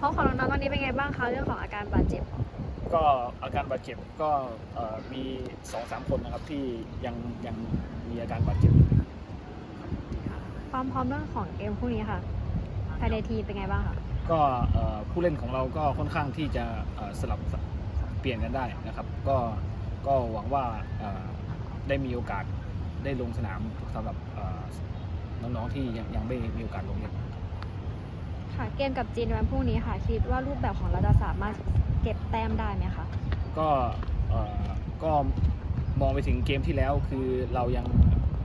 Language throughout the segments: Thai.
พร้อมของน้องๆตอนนี้เป็นไงบ้างคะเรื่องของอาการบาดเจ็บ ก็อาการบาดเจ็บก็เอ่อมีสองสามคนนะครับที่ยังยังมีอาการบาดเจ็บอยู่ความพร้อมเรื่องของเกมพรุ่งนี้ค่ะภายในทีมเป็นไงบ้างคะก็เอ่อผู้เล่นของเราก็ค่อนข้างที่จะเอ่อสลับเปลี่ยนกันได้นะครับ ก็ก็หวังว่าเอ่อได้มีโอกาสได้ลงสนามสำหรับเอ่อน้องๆที่ยังยังไม่มีโอกาสลงเล่น ค่ะเกมกับจีนวันพรุ่งนี้ค่ะ คิดว่ารูปแบบของเราจะสามารถเก็บแต้มได้ไหมคะ ก็เอ่อก็มองไปถึงเกมที่แล้วคือเรายัง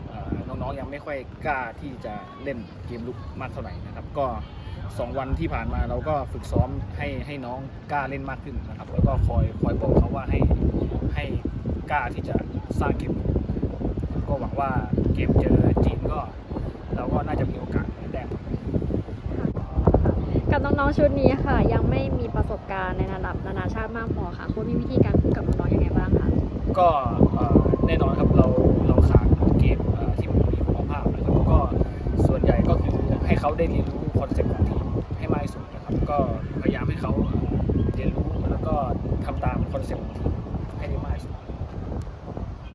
เอ่อน้องๆยังไม่ค่อยกล้าที่จะเล่นเกมลุกมากเท่าไหร่นะครับ ก็สองวันที่ผ่านมาเราก็ฝึกซ้อมให้ให้น้องกล้าเล่นมากขึ้นนะครับ แล้วก็คอยคอยบอกเขาว่าให้ให้กล้าที่จะสร้างเกมลุกก็หวังว่า น้องชุดนี้ค่ะ ยังไม่มีประสบการณ์ในระดับนานาชาติมากพอค่ะโค้ชมีวิธีการพูดกับน้องๆยังไงบ้างคะก็แน่นอนครับเราเราขาดเกมที่มันมีคุณภาพนะครับก็ส่วนใหญ่ก็คือให้เขาได้เรียนรู้คอนเซ็ปต์ของทีมให้มากที่สุดนะครับก็พยายามให้เขาเรียนรู้แล้วก็ทำตามคอนเซ็ปต์ของทีม